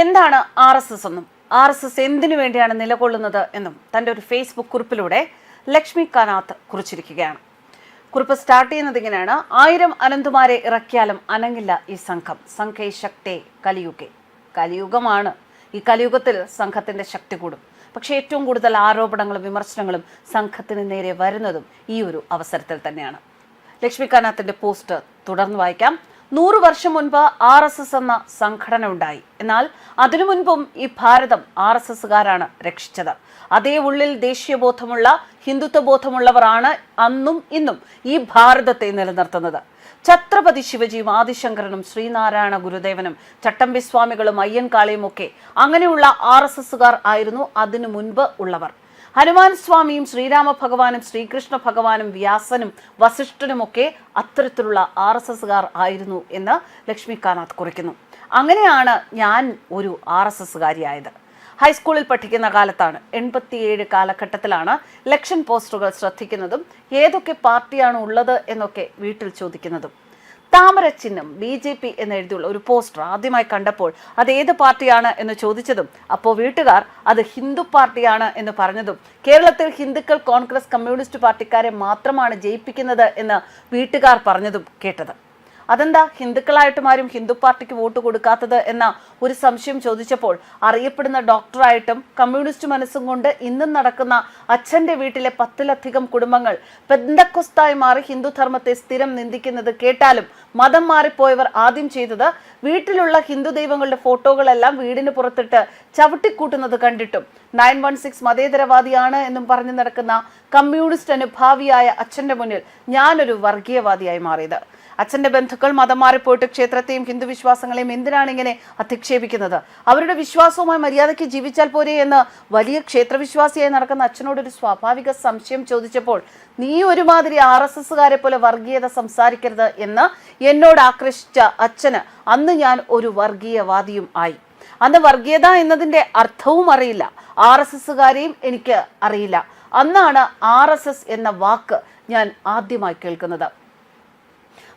എന്താണ് R S S എന്നും? R S S എന്തിനു വേണ്ടിയാണ് നിലകൊള്ളുന്നത് എന്നും തന്റെ ഒരു ഫേസ്ബുക്ക് കുറിപ്പിലൂടെ ലക്ഷ്മി കാനാത്ത് കുറിച്ചിരിക്കുകയാണ്. കുറിപ്പ് സ്റ്റാർട്ട് ചെയ്യുന്നത് ഇങ്ങനെയാണ്. ആയിരം അനന്തുമാരെ ഇറക്കിയാലും അനങ്ങില്ല ഈ സംഘം. സംഘേ ശക്തേ കലിയുഗെ. കലിയുഗമാണ്. ഈ കലിയുഗത്തിൽ സംഘത്തിന്റെ ശക്തി കൂടും. പക്ഷേ ഏറ്റവും കൂടുതൽ ആരോപണങ്ങളും വിമർശനങ്ങളും സംഘത്തിന് നേരെ വരുന്നതും ഈ ഒരു അവസരത്തിൽ തന്നെയാണ്. ലക്ഷ്മി കാനാത്തിന്റെ പോസ്റ്റ് തുടർന്ന് വായിക്കാം. നൂറു വർഷം മുൻപ് ആർ എസ് എസ് എന്ന സംഘടന ഉണ്ടായി. എന്നാൽ അതിനു മുൻപും ഈ ഭാരതം ആർ എസ് എസ്സുകാരാണ് രക്ഷിച്ചത്. അതേ ഉള്ളിൽ ദേശീയ ബോധമുള്ള ഹിന്ദുത്വ ബോധമുള്ളവരാണ് അന്നും ഇന്നും ഈ ഭാരതത്തെ നിലനിർത്തുന്നത്. ഛത്രപതി ശിവജിയും ആദിശങ്കരനും ശ്രീനാരായണ ഗുരുദേവനും ചട്ടമ്പി സ്വാമികളും അയ്യൻകാളിയും ഒക്കെ അങ്ങനെയുള്ള ആർ എസ് എസ്സുകാർ ആയിരുന്നു അതിനു മുൻപ് ഉള്ളവർ. ഹനുമാൻ സ്വാമിയും ശ്രീരാമ ഭഗവാനും ശ്രീകൃഷ്ണ ഭഗവാനും വ്യാസനും വസിഷ്ഠനുമൊക്കെ അത്തരത്തിലുള്ള ആർ എസ് എസ്സുകാർ ആയിരുന്നു എന്ന് ലക്ഷ്മികാനാഥ് കുറിക്കുന്നു. അങ്ങനെയാണ് ഞാൻ ഒരു ആർ എസ് എസ്സുകാരിയായത് ഹൈസ്കൂളിൽ പഠിക്കുന്ന കാലത്താണ്. എൺപത്തിയേഴ് കാലഘട്ടത്തിലാണ് ഇലക്ഷൻ പോസ്റ്ററുകൾ ശ്രദ്ധിക്കുന്നതും ഏതൊക്കെ പാർട്ടിയാണ് ഉള്ളത് എന്നൊക്കെ വീട്ടിൽ ചോദിക്കുന്നതും. താമര ചിഹ്നം ബി ജെ പി എന്ന് എഴുതിയുള്ള ഒരു പോസ്റ്റർ ആദ്യമായി കണ്ടപ്പോൾ അത് ഏത് പാർട്ടിയാണ് എന്ന് ചോദിച്ചതും അപ്പോൾ വീട്ടുകാർ അത് ഹിന്ദു പാർട്ടിയാണ് എന്ന് പറഞ്ഞതും കേരളത്തിൽ ഹിന്ദുക്കൾ കോൺഗ്രസ് കമ്മ്യൂണിസ്റ്റ് പാർട്ടിക്കാരെ മാത്രമാണ് ജയിപ്പിക്കുന്നത് എന്ന് വീട്ടുകാർ പറഞ്ഞതും കേട്ടത്. അതെന്താ? ഹിന്ദുക്കളായിട്ടും ആരും ഹിന്ദു പാർട്ടിക്ക് വോട്ട് കൊടുക്കാത്തത് എന്ന ഒരു സംശയം ചോദിച്ചപ്പോൾ അറിയപ്പെടുന്ന ഡോക്ടറായിട്ടും കമ്മ്യൂണിസ്റ്റ് മനസ്സും കൊണ്ട് ഇന്നും നടക്കുന്ന അച്ഛന്റെ വീട്ടിലെ പത്തിലധികം കുടുംബങ്ങൾ പെന്തക്കൊസ്തായി മാറി ഹിന്ദുധർമ്മത്തെ സ്ഥിരം നിന്ദിക്കുന്നത് കേട്ടാലും മതം മാറിപ്പോയവർ ആദ്യം ചെയ്തത് വീട്ടിലുള്ള ഹിന്ദു ദൈവങ്ങളുടെ ഫോട്ടോകളെല്ലാം വീടിന് പുറത്തിട്ട് ചവിട്ടിക്കൂട്ടുന്നത് കണ്ടിട്ടും നയൻ വൺ സിക്സ് മതേതരവാദിയാണ് എന്നും പറഞ്ഞു നടക്കുന്ന കമ്മ്യൂണിസ്റ്റ് അനുഭാവിയായ അച്ഛന്റെ മുന്നിൽ ഞാനൊരു വർഗീയവാദിയായി മാറിയത്. അച്ഛന്റെ ബന്ധുക്കൾ മതം മാറിപ്പോയിട്ട് ക്ഷേത്രത്തെയും ഹിന്ദു വിശ്വാസങ്ങളെയും എന്തിനാണ് ഇങ്ങനെ അധിക്ഷേപിക്കുന്നത്? അവരുടെ വിശ്വാസവുമായി മര്യാദയ്ക്ക് ജീവിച്ചാൽ പോരെ എന്ന് വലിയ ക്ഷേത്രവിശ്വാസിയായി നടക്കുന്ന അച്ഛനോടൊരു സ്വാഭാവിക സംശയം ചോദിച്ചപ്പോൾ നീ ഒരുമാതിരി ആർ എസ് എസുകാരെ പോലെ വർഗീയത സംസാരിക്കരുത് എന്ന് എന്നോട് ആക്രശിച്ച അച്ഛന് അന്ന് ഞാൻ ഒരു വർഗീയവാദിയും ആയി. അന്ന് വർഗീയത എന്നതിന്റെ അർത്ഥവും അറിയില്ല. ആർ എസ് എസ്സുകാരെയും എനിക്ക് അറിയില്ല. അന്നാണ് ആർ എസ് എസ് എന്ന വാക്ക് ഞാൻ ആദ്യമായി കേൾക്കുന്നത്.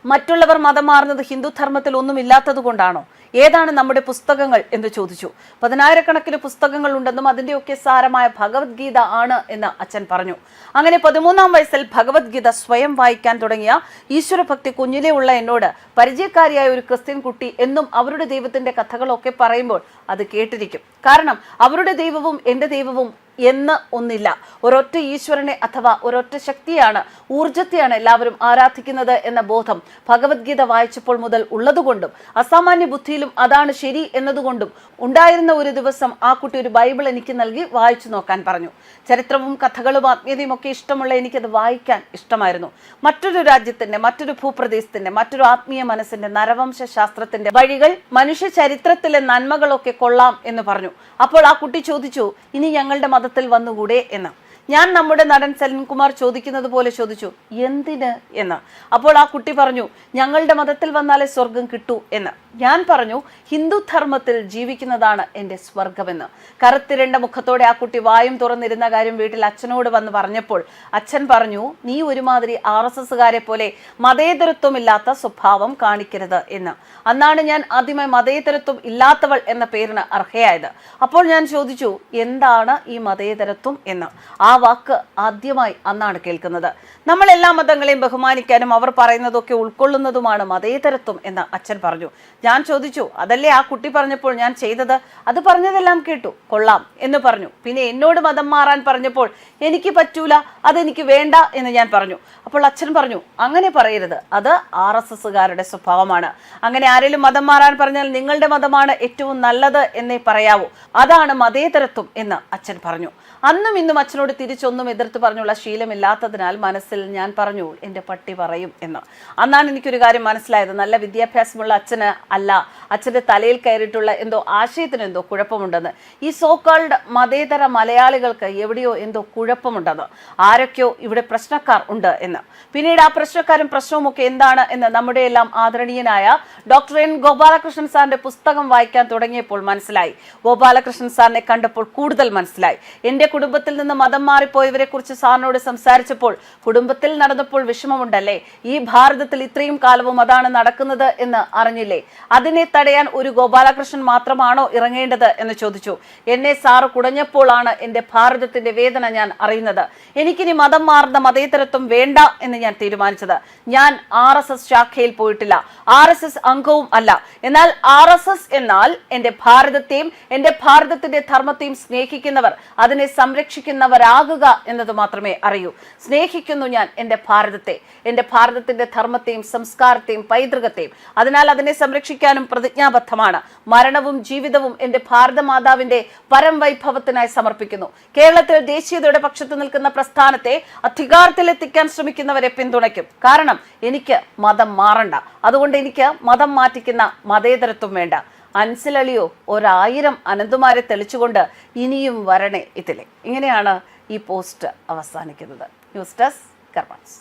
മറ്റുള്ളവർ മതം മാറുന്നത് ഹിന്ദു ധർമ്മത്തിൽ ഒന്നും ഇല്ലാത്തത് കൊണ്ടാണോ ഏതാണ് നമ്മുടെ പുസ്തകങ്ങൾ എന്ന് ചോദിച്ചു. പതിനായിരക്കണക്കിന് പുസ്തകങ്ങൾ ഉണ്ടെന്നും അതിന്റെയൊക്കെ സാരമായ ഭഗവത്ഗീത ആണ് എന്ന് അച്ഛൻ പറഞ്ഞു. അങ്ങനെ പതിമൂന്നാം വയസ്സിൽ ഭഗവത്ഗീത സ്വയം വായിക്കാൻ തുടങ്ങിയ ഈശ്വരഭക്തി കുഞ്ഞിലേ ഉള്ള എന്നോട് പരിചയക്കാരിയായ ഒരു ക്രിസ്ത്യൻ കുട്ടി എന്നും അവരുടെ ദൈവത്തിന്റെ കഥകളൊക്കെ പറയുമ്പോൾ അത് കേട്ടിരിക്കും. കാരണം അവരുടെ ദൈവവും എന്റെ ദൈവവും എന്ന് ഒന്നില്ല. ഒരൊറ്റ ഈശ്വരനെ അഥവാ ഒരൊറ്റ ശക്തിയാണ് ഊർജത്തെയാണ് എല്ലാവരും ആരാധിക്കുന്നത് എന്ന ബോധം ഭഗവത്ഗീത വായിച്ചപ്പോൾ മുതൽ ഉള്ളതുകൊണ്ടും അസാമാന്യ ബുദ്ധിയിലും അതാണ് ശരി എന്നതുകൊണ്ടും ഉണ്ടായിരുന്ന ഒരു ദിവസം ആ കുട്ടി ഒരു ബൈബിൾ എനിക്ക് നൽകി വായിച്ചു നോക്കാൻ പറഞ്ഞു. ചരിത്രവും കഥകളും ആത്മീയതയും ഒക്കെ ഇഷ്ടമുള്ള എനിക്കത് വായിക്കാൻ ഇഷ്ടമായിരുന്നു. മറ്റൊരു രാജ്യത്തിന്റെ മറ്റൊരു ഭൂപ്രദേശത്തിന്റെ മറ്റൊരു ആത്മീയ മനസ്സിന്റെ നരവംശ ശാസ്ത്രത്തിന്റെ വഴികൾ മനുഷ്യ ചരിത്രത്തിലെ നന്മകളൊക്കെ കൊള്ളാം എന്ന് പറഞ്ഞു. അപ്പോൾ ആ കുട്ടി ചോദിച്ചു ഇനി ഞങ്ങളുടെ മതത്തിൽ വന്നുകൂടെ എന്ന്. ഞാൻ നമ്മുടെ നടൻ സലിൻകുമാർ ചോദിക്കുന്നത് പോലെ ചോദിച്ചു എന്തിന്? എന്ന്. അപ്പോൾ ആ കുട്ടി പറഞ്ഞു ഞങ്ങളുടെ മതത്തിൽ വന്നാലേ സ്വർഗം കിട്ടൂ എന്ന്. ഞാൻ പറഞ്ഞു ഹിന്ദു ധർമ്മത്തിൽ ജീവിക്കുന്നതാണ് എന്റെ സ്വർഗമെന്ന് കറുത്തിരണ്ട മുഖത്തോടെ ആ കുട്ടി വായും തുറന്നിരുന്ന കാര്യം വീട്ടിൽ അച്ഛനോട് വന്ന് പറഞ്ഞപ്പോൾ അച്ഛൻ പറഞ്ഞു നീ ഒരുമാതിരി ആർ എസ് എസ്സുകാരെ പോലെ മതേതരത്വമില്ലാത്ത സ്വഭാവം കാണിക്കരുത് എന്ന്. അന്നാണ് ഞാൻ ആദ്യമായി മതേതരത്വം ഇല്ലാത്തവൾ എന്ന പേരിന് അർഹയായത്. അപ്പോൾ ഞാൻ ചോദിച്ചു എന്താണ് ഈ മതേതരത്വം എന്ന്? ആ വാക്ക് ആദ്യമായി അന്നാണ് കേൾക്കുന്നത്. നമ്മൾ എല്ലാ മതങ്ങളെയും ബഹുമാനിക്കാനും അവർ പറയുന്നതൊക്കെ ഉൾക്കൊള്ളുന്നതുമാണ് മതേതരത്വം എന്ന് അച്ഛൻ പറഞ്ഞു. ഞാൻ ചോദിച്ചു അതല്ലേ ആ കുട്ടി പറഞ്ഞപ്പോൾ ഞാൻ ചെയ്തത്? അത് പറഞ്ഞതെല്ലാം കേട്ടു കൊള്ളാം എന്ന് പറഞ്ഞു. പിന്നെ എന്നോട് മതം മാറാൻ പറഞ്ഞപ്പോൾ എനിക്ക് പറ്റൂല അതെനിക്ക് വേണ്ട എന്ന് ഞാൻ പറഞ്ഞു. അപ്പോൾ അച്ഛൻ പറഞ്ഞു അങ്ങനെ പറയരുത് അത് ആർ എസ് എസ്സുകാരുടെ സ്വഭാവമാണ്. അങ്ങനെ ആരെങ്കിലും മതം മാറാൻ പറഞ്ഞാൽ നിങ്ങളുടെ മതമാണ് ഏറ്റവും നല്ലത് എന്നേ പറയാവൂ. അതാണ് മതേതരത്വം എന്ന് അച്ഛൻ പറഞ്ഞു. അന്നും ഇന്നും അച്ഛനോട് തിരിച്ചൊന്നും എതിർത്ത് പറഞ്ഞുള്ള ശീലമില്ലാത്തതിനാൽ മനസ്സിൽ ഞാൻ പറഞ്ഞു എന്റെ പട്ടി പറയും എന്ന്. അന്നാണ് എനിക്കൊരു കാര്യം മനസ്സിലായത്. നല്ല വിദ്യാഭ്യാസമുള്ള അച്ഛന് അല്ല അച്ഛന്റെ തലയിൽ കയറിയിട്ടുള്ള എന്തോ ആശയത്തിന് എന്തോ കുഴപ്പമുണ്ടെന്ന്. ഈ സോക്കാൾഡ് മതേതര മലയാളികൾക്ക് എവിടെയോ എന്തോ കുഴപ്പമുണ്ടെന്ന്. ആരൊക്കെയോ ഇവിടെ പ്രശ്നക്കാർ ഉണ്ട് എന്ന്. പിന്നീട് ആ പ്രശ്നക്കാരും പ്രശ്നവും ഒക്കെ എന്താണ് എന്ന് നമ്മുടെ എല്ലാം ആദരണീയനായ ഡോക്ടർ എൻ ഗോപാലകൃഷ്ണൻ സാറിന്റെ പുസ്തകം വായിക്കാൻ തുടങ്ങിയപ്പോൾ മനസ്സിലായി. ഗോപാലകൃഷ്ണൻ സാറിനെ കണ്ടപ്പോൾ കൂടുതൽ മനസ്സിലായി. എന്റെ എന്റെ കുടുംബത്തിൽ നിന്ന് മതം മാറിപ്പോയവരെ കുറിച്ച് സാറിനോട് സംസാരിച്ചപ്പോൾ കുടുംബത്തിൽ നടന്നപ്പോൾ വിഷമമുണ്ടല്ലേ? ഈ ഭാരതത്തിൽ ഇത്രയും കാലവും അതാണ് നടക്കുന്നത് എന്ന് അറിഞ്ഞില്ലേ? അതിനെ തടയാൻ ഒരു ഗോപാലകൃഷ്ണൻ മാത്രമാണോ ഇറങ്ങേണ്ടത് എന്ന് ചോദിച്ചു. എന്നെ സാറ് കുടഞ്ഞപ്പോഴാണ് എന്റെ ഭാരതത്തിന്റെ വേദന ഞാൻ അറിയുന്നത്. എനിക്കിനി മതം മാറുന്ന മതേതരത്വം വേണ്ട എന്ന് ഞാൻ തീരുമാനിച്ചത്. ഞാൻ ആർ എസ് എസ് ശാഖയിൽ പോയിട്ടില്ല. ആർ എസ് എസ് അംഗവും അല്ല. എന്നാൽ ആർ എസ് എസ് എന്നാൽ എന്റെ ഭാരതത്തെയും എന്റെ ഭാരതത്തിന്റെ ധർമ്മത്തെയും സ്നേഹിക്കുന്നവർ അതിനെ സംരക്ഷിക്കുന്നവരാകുക എന്നത് മാത്രമേ അറിയൂ. സ്നേഹിക്കുന്നു ഞാൻ എന്റെ ഭാരതത്തെ. എന്റെ ഭാരതത്തിന്റെ ധർമ്മത്തെയും സംസ്കാരത്തെയും പൈതൃകത്തെയും. അതിനാൽ അതിനെ സംരക്ഷിക്കാനും പ്രതിജ്ഞാബദ്ധമാണ്. മരണവും ജീവിതവും എന്റെ ഭാരതമാതാവിന്റെ പരംവൈഭവത്തിനായി സമർപ്പിക്കുന്നു. കേരളത്തിൽ ദേശീയതയുടെ പക്ഷത്ത് നിൽക്കുന്ന പ്രസ്ഥാനത്തെ അധികാരത്തിലെത്തിക്കാൻ ശ്രമിക്കുന്നവരെ പിന്തുണയ്ക്കും. കാരണം എനിക്ക് മതം മാറണ്ട. അതുകൊണ്ട് എനിക്ക് മതം മാറ്റിക്കുന്ന മതേതരത്വം വേണ്ട. അൻസിലളിയോ ഒരായിരം അനന്തുമാരെ തെളിച്ചുകൊണ്ട് ഇനിയും വരണേ ഇതിലെ. ഇങ്ങനെയാണ് ഈ പോസ്റ്റ് അവസാനിക്കുന്നത്. News desk കർമ്മസ്